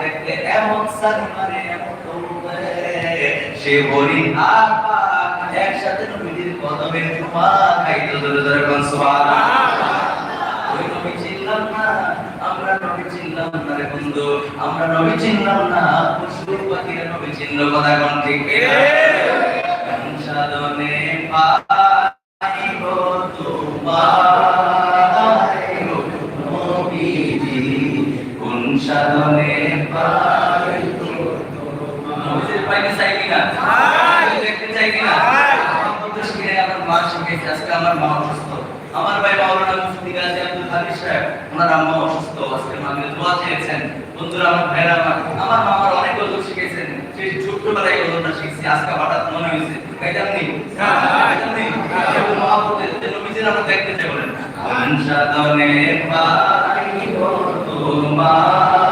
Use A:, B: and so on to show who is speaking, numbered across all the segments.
A: দেখলে এমন সার এমন সে আর একসাথে কদমে ধরে ধরে কোন ওই নবী না, আমরা নবী চিনলাম না রে বন্ধু, আমরা নবী চিনলাম না। নবী কথা কোন ঠিক আমার মা আজকে আমার মা অসুস্থ। আমার ভাই মাওলানা মুফতি গাজী আব্দুল হামিদ সাহেব, ওনার আম্মা অসুস্থ। আজকে মাকে দোয়া চেয়েছেন। বন্ধুরা, আমার ভাইরা, আমার আমার মা আমার অনেক গজল শিখেছেন। সেই ছোট্টবেলায় গজলটা শিখছি, আজকে হঠাৎ মনে হয়েছে মহাপুরের যে নবীজির আমরা দেখতে চাই বলেন। সাধনে পাইব তোমায়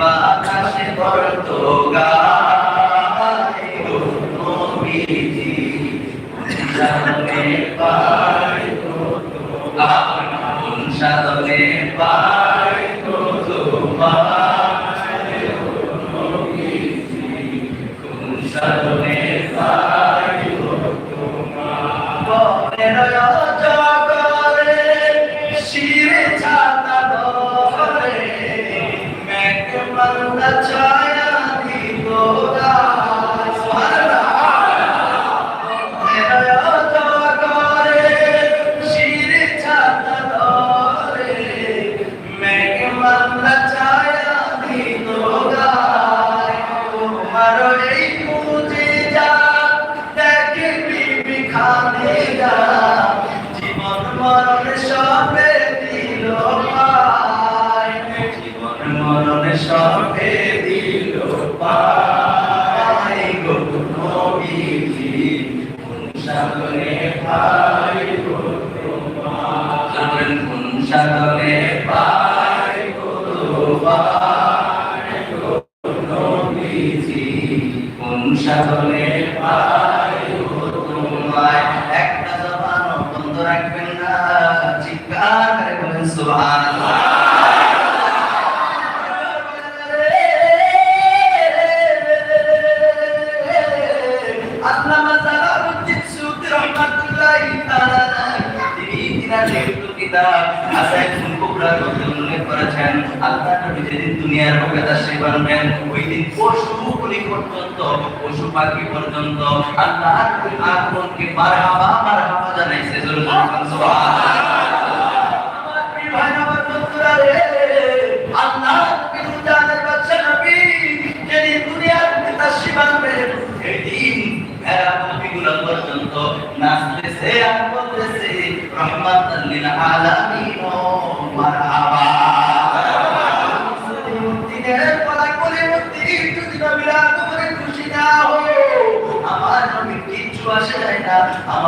A: বাতাসে করত গায় নবীজি সাধনে পাই কোন সাধনে পাই কোন সাধনে কোন বুকে ওই দিন পর্যন্ত, পশু পাখি পর্যন্ত মারহাবা মারহাবা জানাইছে পর্যন্ত নাচতেছে আর বলতেছে মারহাবা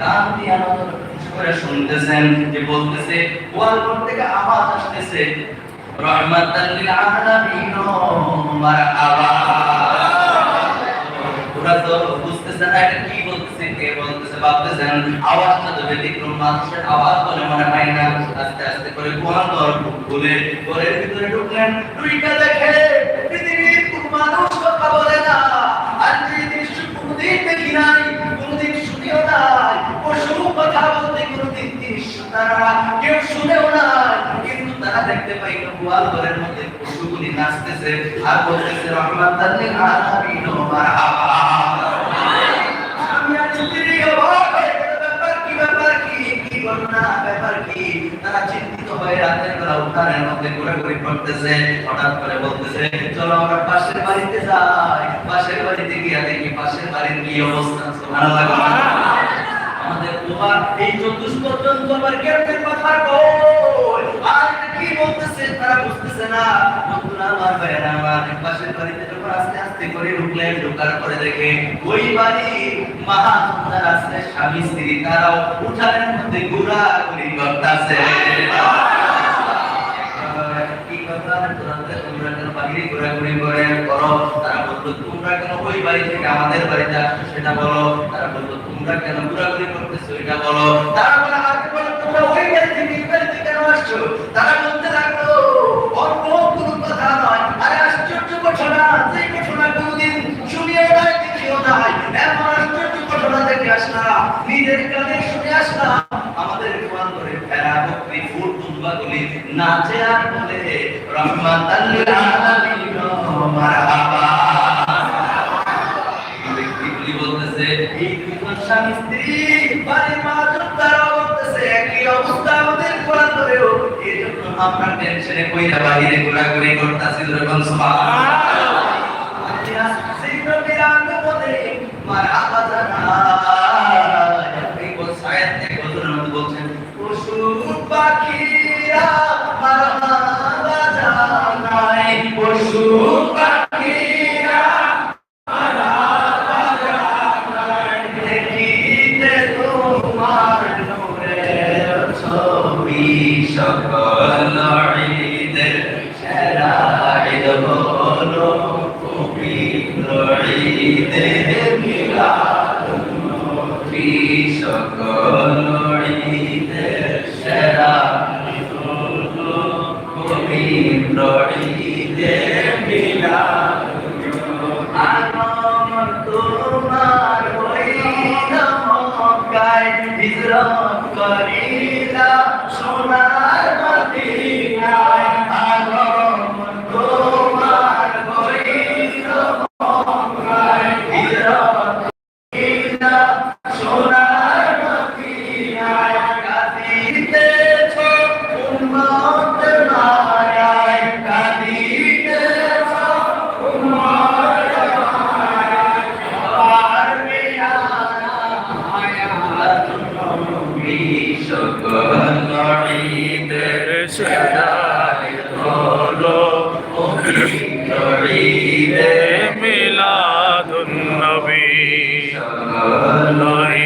A: কান ওরা তো বুঝতেছে না কি বলতেছে, কে বলতেছে, ভাবতেছেন, আওয়াজটা তো আওয়াজ বলে মনে হয় আস্তে আস্তে করে গোয়ালঘর খুলে ঘরের ঢুকলেন। দুইটা দেখে পৃথিবীর মানুষ কথা বলে না আর যে দৃশ্য কোনদিন দেখি নাই কোনদিন শুনিও নাই পশু কথা বলতে কোনদিন দৃশ্য তারা কেউ শুনেও নাই কিন্তু তারা দেখতে পাইল গোয়াল ঘরের মধ্যে পশুগুলি নাচতেছে আর বলতেছে রহমাতাল লিল আলামিন মারহাবা। আমি আর স্ত্রী অবাক ব্যাপার কি ব্যাপার কি কি ঘটনা, ব্যাপার কি? তারা চিন্তিত রাতের বেলা উঠানের মধ্যে ঘোরাঘুরি করতেছে, হঠাৎ করে বলতেছে, চলো আমরা পাশের বাড়িতে যাই, পাশের বাড়িতে গিয়ে দেখি, পাশের বাড়ির কি অবস্থা? তোমার এই চতুষ্পদ জন্তু আবার কেমনে কথা কই আর কি বলতেছে তারা বুঝতেছে না। বন্ধুরা, আমার ভাইয়েরা, আমার পাশের বাড়িতে যখন আস্তে আস্তে করে ঢুকলেন, ঢোকার পরে দেখে ওই বাড়ি সুন্দর আছে, স্বামী স্ত্রী, তারাও উঠানের মধ্যে ঘোরাঘুরি করতেছে। কি কথা? তোরা তোমরা কেন ওই বাড়ি থেকে আমাদের বাড়িতে আসছো সেটা বলো। তোমরা কেন ঘোরাঘুরি করতেছো? এটা বলো। তারা বলে আগে বলো, তোমরা ওই বাড়ি থেকে কেন আসছো? তারা বলতে স্বামী স্ত্রী বাড়ির মাজন তারা বলতেছে একই অবস্থা আমাদের কোরআন ধরেও এই জন্য আমরা টেনশনে কইরা বাহিরে ঘোরাঘুরি করতেছি যখন পশু সকল ঈদের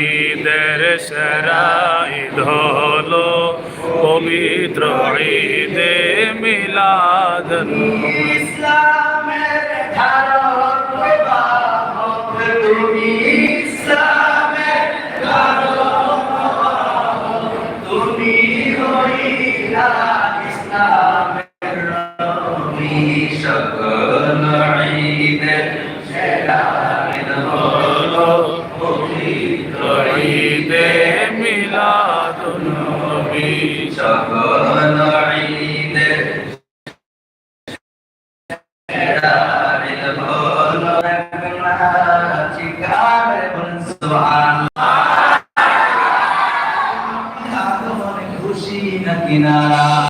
A: ঈদের সেরা ঈদ হলো পবিত্র ঈদে মিলাদুন্নবী
B: মিলাদুন্নবী